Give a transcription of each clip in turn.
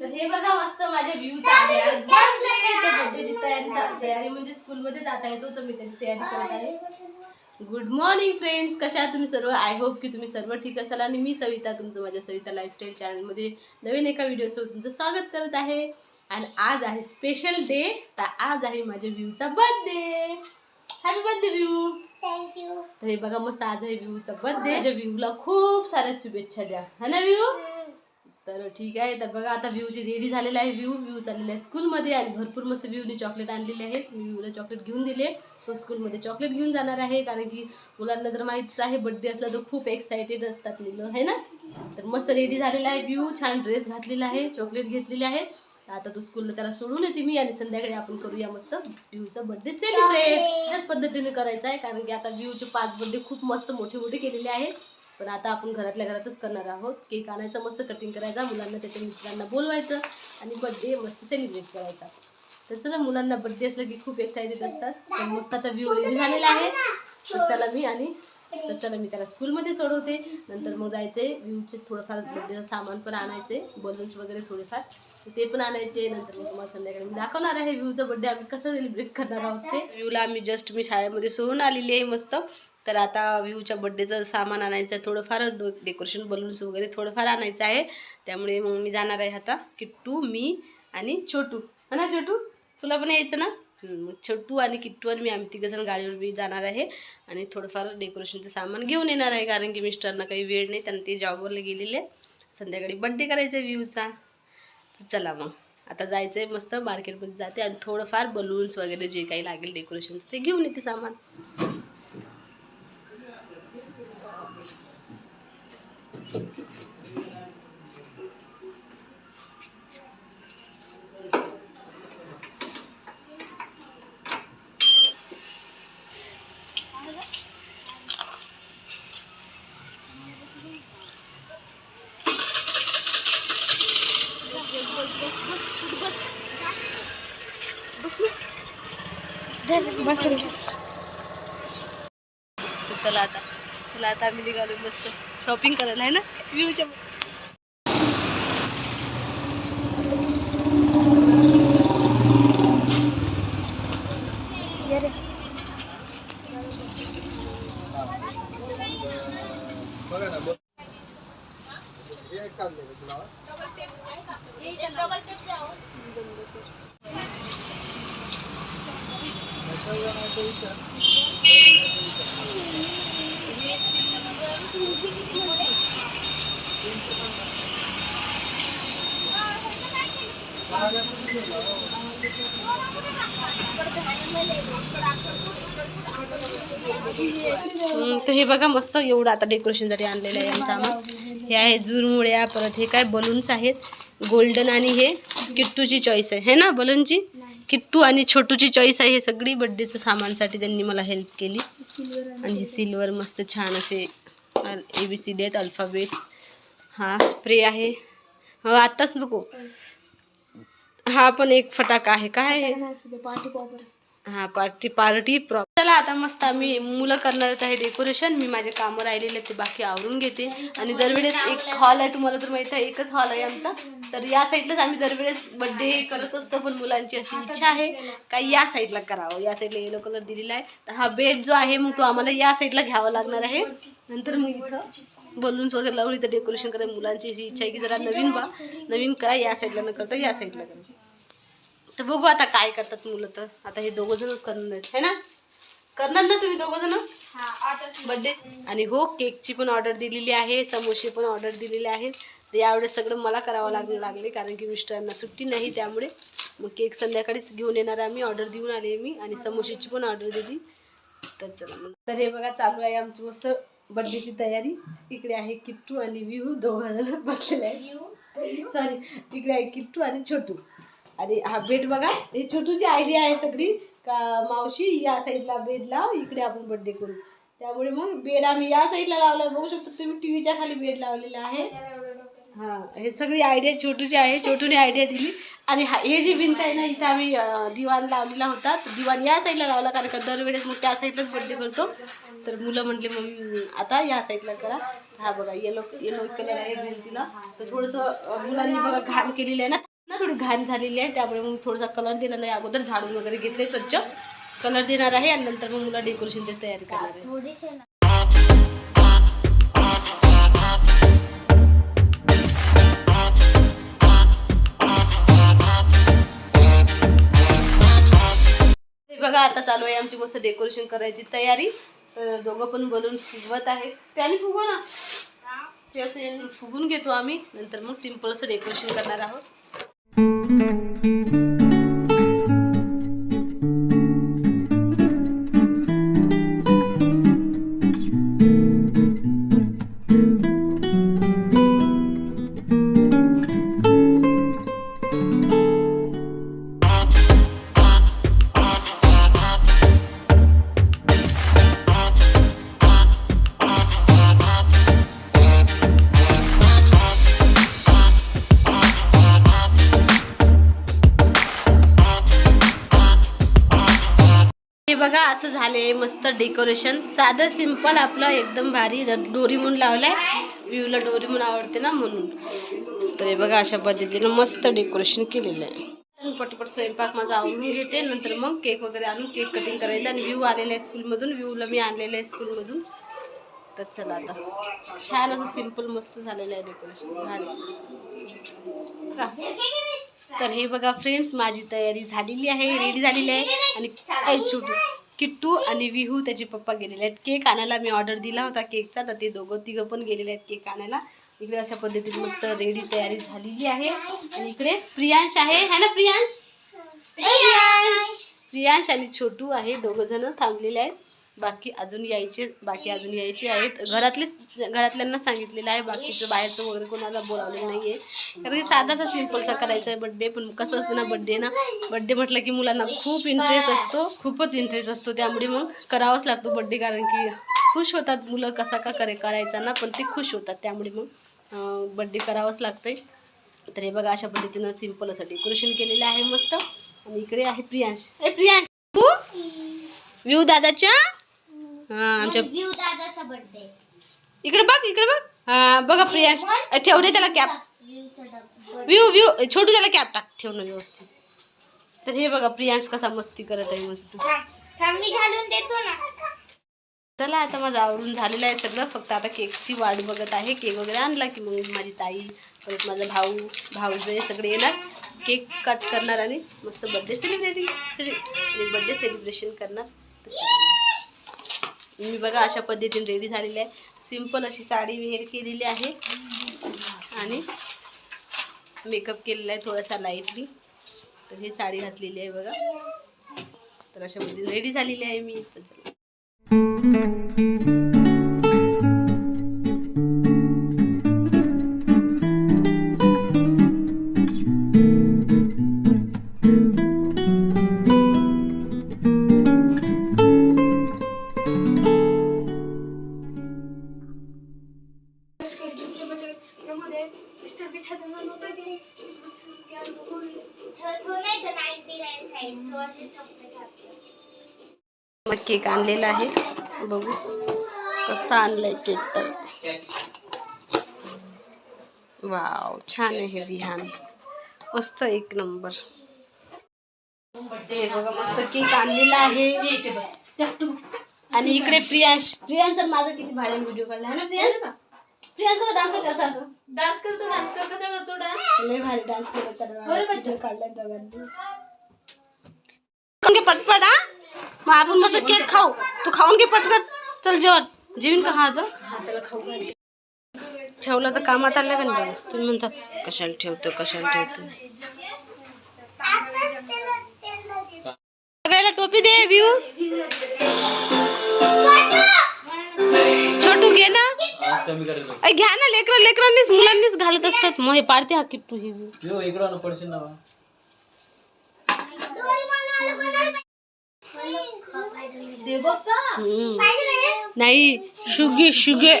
तर हे बघा मस्त माझ्या व्ह्यू तयारी म्हणजे स्कूलमध्ये जाता येतो तर मी त्याची तयारी करत आहे. गुड मॉर्निंग फ्रेंड्स कशा आहात तुम्ही सर्व? आय होप की तुम्ही सर्व ठीक असाल. आणि मी सविता तुमचं माझ्या सविता लाईफस्टाईल चॅनलमध्ये नवीन एका व्हिडिओसोबत तुमचं स्वागत करत आहे. आणि आज आहे स्पेशल डे तर आज आहे माझ्या व्ह्यूचा birthday happy birthday Vyu thank you तर हे बघा मस्त आज आहे व्ह्यूचा बर्थडे माझ्या व्ह्यूला खूप साऱ्या शुभेच्छा द्या. है ना व्ह्यू तर ठीक आहे. तर बघा आता व्ह्यूची रेडी झालेला आहे व्ह्यू व्ह्यू चाललेला आहे स्कूलमध्ये आणि भरपूर मस्त व्ह्यूने चॉकलेट आणलेले आहेत. मी व्ह्यूला चॉकलेट घेऊन दिले. तो स्कूलमध्ये चॉकलेट घेऊन जाणार आहे. कारण की मुलांना तर माहितीच आहे बड्डे असला तर खूप एक्सायटेड असतात मुलं. है ना? तर मस्त रेडी झालेला आहे व्ह्यू छान ड्रेस घातलेला आहे. चॉकलेट घेतलेले आहेत. तर आता तो स्कूलला त्याला सोडून येते मी आणि संध्याकाळी आपण करूया मस्त व्ह्यूचा बर्थडे सेलिब्रेट त्याच पद्धतीने करायचा आहे कारण की आता व्ह्यूचे पाच बर्थडे खूप मस्त मोठे मोठे केलेले आहेत. पण आता आपण घरातल्या घरातच करणार आहोत. केक आणायचा मस्त कटिंग करायचा मुलांना त्याच्या मित्रांना बोलवायचं आणि बड्डे मस्त सेलिब्रेट करायचा. तर चला मुलांना बड्डे असलं की खूप एक्सायटेड असतात. तर मस्त आता व्ह्यू रेडी झालेला आहे. तर चला मी आणि तर चला मी त्याला स्कूलमध्ये सोडवते. नंतर मग जायचे व्ह्यूचे थोडंफार बड्डेचं सामान पण आणायचे बलून्स वगैरे थोडेफार. ते पण आणायचे नंतर मग तुम्हाला संध्याकाळी. मी दाखवणार आहे व्ह्यूचा बड्डे आम्ही कसं सेलिब्रेट करणार आहोत ते. व्ह्यूला आम्ही जस्ट मी शाळेमध्ये सोडून आलेली आहे मस्त. तर आता व्ह्यूच्या बड्डेचं सामान आणायचं आहे थोडंफार डो डेकोरेशन बलून्स वगैरे थोडंफार आणायचं आहे. त्यामुळे मग मी जाणार आहे आता किट्टू मी आणि छोटू. हा ना छोटू? तुला पण यायचं ना? मग छोटू आणि किट्टू आणि मी आम्ही तिघंजण गाडीवर बी जाणार आहे. आणि थोडंफार डेकोरेशनचं सामान घेऊन येणार आहे कारण की मिस्टरना काही वेळ नाही त्यांना ते जॉबवरला गेलेले आहे. संध्याकाळी बड्डे करायचा आहे व्ह्यूचा चला मग. आता जायचं आहे मस्त मार्केटमध्ये जाते. आणि थोडंफार बलून्स वगैरे जे काही लागेल डेकोरेशनचं ते घेऊन येते सामान. तर चला आता चला आता आम्ही निघालो मस्त। शॉपिंग करायला आहे ना? व्ह्यूच्या हम्म, तर हे बघा मस्त एवढं आता डेकोरेशनसाठी आणलेलं आहे आमचं सामान हे आहे जुरमुळ्या परत हे काय बलून्स आहेत. गोल्डन आणि हे किट्टूची चॉईस आहे. है ना बलूनची किट्टू आणि छोटूची चॉईस आहे हे सगळी बड्डेचं सामानसाठी त्यांनी मला हेल्प केली. आणि हे सिल्वर मस्त छान असे ए बी सी डी आहेत अल्फाबेट्स हा स्प्रे आहे. हो आत्ताच नको. हा पण एक फटाका आहे. काय हा पार्टी पार्टी प्रॉप चला आता मस्त आम्ही मुलं करणार आहे डेकोरेशन मी माझे कामं राहिलेले ते बाकी आवरून घेते. आणि दरवेळेस एक हॉल आहे तुम्हाला तर माहिती आहे एकच हॉल आहे आमचा. तर या साईडलाच आम्ही दरवेळेस बड्डे करत असतो पण मुलांची अशी इच्छा आहे का या साईडला करावं. या साईडला येलो कलर दिलेला आहे. तर हा बेड जो आहे मग तो आम्हाला या साईडला घ्यावा लागणार आहे. नंतर मग इथं बलून्स वगैरे लावून इथं डेकोरेशन करायला मुलांची अशी इच्छा आहे की जरा नवीन बा नवीन करा. या साईडला न करता या साईडला करा. तर बघू आता काय करतात मुलं तर. आता हे दोघं जण करणार आहेत है ना? करणार ना तुम्ही दोघं जण? बर्थडे आणि हो केकची पण ऑर्डर दिलेली आहे समोसे पण ऑर्डर दिलेले आहेत. तर यावेळेस सगळं मला करावं लागलं लागले कारण की मिस्टरांना सुट्टी नाही त्यामुळे. मग केक संध्याकाळीच घेऊन येणार आम्ही ऑर्डर देऊन आले मी आणि समोसेची पण ऑर्डर दिली. तर चला मग. तर हे बघा चालू आहे आमची मस्त बर्थडेची तयारी. इकडे आहे किट्टू आणि विहू दोघं जण बसलेले आहे सॉरी इकडे आहे किट्टू आणि छोटू. आणि हा बेड बघा हे छोटूची आयडिया आहे सगळी. का मावशी या साईडला बेड लाव इकडे आपण बर्थडे करू. त्यामुळे मग बेड आम्ही या साईडला लावला. बघू शकतो तुम्ही टीव्हीच्या खाली बेड लावलेला आहे. हा हे सगळी आयडिया छोटूची आहे. छोटूने आयडिया दिली. आणि हा हे जी भिंत आहे ना इथं आम्ही दिवाण लावलेला होता. दिवाण या साईडला लावला कारण का दरवेळेस मग त्या साईडलाच बड्डे करतो. तर मुलं म्हटले मग आता या साईडला करा. हा बघा येलो येलो कलर आहे भिंतीला. तर थोडंसं मुलांनी बघा घाण केलेलं आहे ना. ना थोडी घाण झालेली आहे त्यामुळे मग थोडासा कलर देणार आहे. अगोदर झाडून वगैरे घेतले स्वच्छ. कलर देणार आहे आणि नंतर मग मुलं डेकोरेशन तयारी करणार आहे. हे बघा आता चालू आहे आमची मस्त डेकोरेशन करायची तयारी. तर दोघं पण बलून फुगवत आहेत. त्याने फुगव ना. ते असं फुगून घेतो आम्ही. नंतर मग सिंपल असं डेकोरेशन करणार आहोत. हे मस्त डेकोरेशन साधं सिंपल आपलं एकदम भारी डोरीमून लावलं आहे व्ह्यूला डोरीमून आवडते ना म्हणून. तर हे बघा अशा पद्धतीनं मस्त डेकोरेशन केलेलं आहे. पटपट स्वयंपाक माझा आवरून घेते. नंतर मग केक वगैरे आणून केक कटिंग करायचा. आणि व्ह्यू आलेला आहे स्कूलमधून व्ह्यूला मी आणलेलं आहे स्कूलमधून तर चला आता. छान असं सिंपल मस्त झालेलं आहे डेकोरेशन भारी. का तर हे बघा फ्रेंड्स माझी तयारी झालेली आहे. रेडी झालेली आहे. आणि ऐ किट्टू आणि विहू त्याचे पप्पा गेलेले आहेत. केक आणायला मी ऑर्डर दिला होता केकचा तर ते दोघं तिघं पण गेलेले आहेत केक आणायला. इकडे अशा पद्धतीने मस्त रेडी तयारी झालेली आहे. आणि इकडे प्रियांश आहे. है ना प्रियांश? प्रियांश! प्रियांश आणि छोटू आहे. दोघं जण थांबलेले आहेत. बाकी अजून यायचे बाकी अजून यायचे आहेत. घरातलेच घरातल्यांना सांगितलेलं आहे बाकीचं बाहेरचं वगैरे कोणाला बोलावलेलं नाही आहे कारण की साधासा सिम्पलसा करायचा आहे बड्डे पण कसं असतं ना बड्डे ना बड्डे म्हटलं की मुलांना खूप इंटरेस्ट असतो खूपच इंटरेस्ट असतो. त्यामुळे मग करावाच लागतो बड्डे कारण की खुश होतात मुलं कसा का करे करायचा ना पण ते खुश होतात. त्यामुळे मग बड्डे करावंच लागतंय. तर हे बघा अशा पद्धतीनं सिंपल असं डेकोरेशन केलेलं आहे मस्त. आणि इकडे आहे प्रियांश. ए प्रियांश तू? व्यू दादाच्या? हा आमच्या व्ह्यू दादाचा बर्थडे इकडे बघ इकडे बघ. हा बघा प्रियांश ठेव रे त्याला कॅप व्यू व्यू छोटू त्याला कॅप टाक. ठेव ना व्यवस्थित. तर हे बघा प्रियांश कसा मस्ती करत आहे मस्त. थांब मी घालून देतो ना. चला आता माझं आवडून झालेलं आहे सगळं. फक्त आता केकची वाट बघत आहे. केक वगैरे आणला की मग माझी ताई परत माझा भाऊ भाऊजे सगळे येणार. केक कट करणार आणि मस्त बड्डे सेलिब्रेटिंग बड्डे सेलिब्रेशन करणार. मी बघा अशा पद्धतीने रेडी झालेली आहे. सिंपल अशी साडी वेअर केलेली आहे. आणि मेकअप केलेला आहे थोडासा लाईटली तर ही साडी घातलेली आहे बघा. तर अशा पद्धतीने रेडी झालेली आहे मी. तर चला तो नाही का 99 साईड तो असेच फक्त घालतो. मग केक आणलेला आहे बघू कसा आणलाय केक तर वाव छान आहे हे विहान मस्त एक नंबर। हे बघा मस्त केक आणलेला आहे आणि इकडे प्रियांश प्रियांश तर माझा किती भारी व्हिडिओ काढला आहे ना प्रियांश? डान्स करते? डान्स करतो डान्स कर. कसा करतो डान्स लय भारी डान्स बरं बच्चा. दोघांनी पटपट हा. मग आपण मस्त केक खाऊ. तू खाऊन घे पटपट चल जेवण. जेवीन का? हा जा. ठेवलं तर कामात आलं का नाही? तुम्ही म्हणता कशाला ठेवतो कशाला ठेवतो. सगळ्याला टोपी दे व्ह्यू. अय, घ्या ना लेकर लेकरांनीच मुलांनीच घालत असतात मग हे पाडते हा किट्टू हे. यो इकडं आणू पडशील हम्म. ना? नाही शुगे शुगे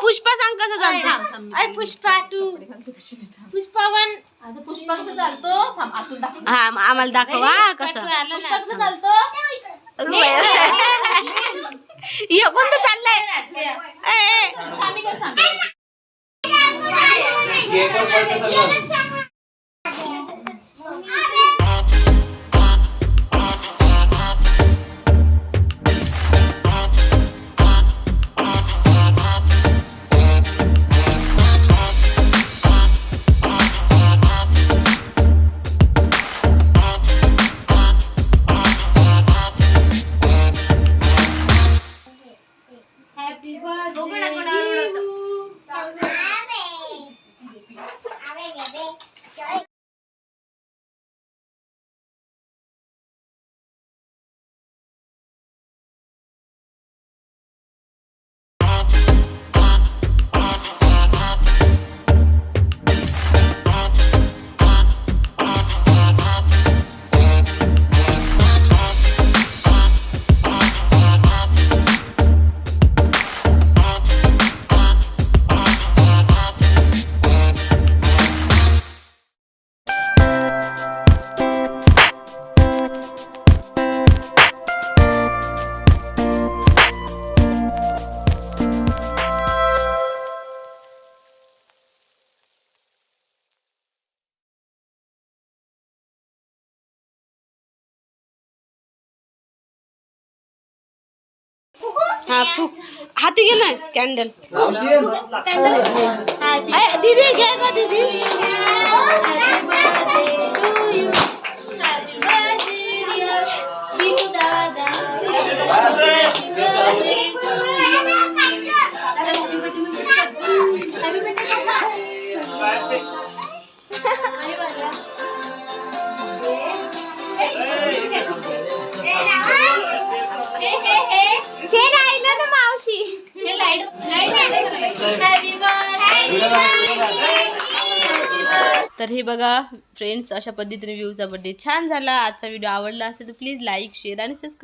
पुष्पा सांग कसं चालतं? अरे पुष्पा टू पुष्पा वन. पुष्पाचं चालतो. आम्हाला दाखवा कसं? पुष्पाचं चालतो? हे कोणतं चाललंय? नाट्य. ए, ए. सामी कर सामी गेटवर पडतं तर हे बघा फ्रेंड्स अशा पद्धतीने व्ह्यूचा बर्थडे छान झाला. आजचा व्हिडिओ आवडला असेल तर प्लीज लाईक शेअर आणि सबस्क्राईब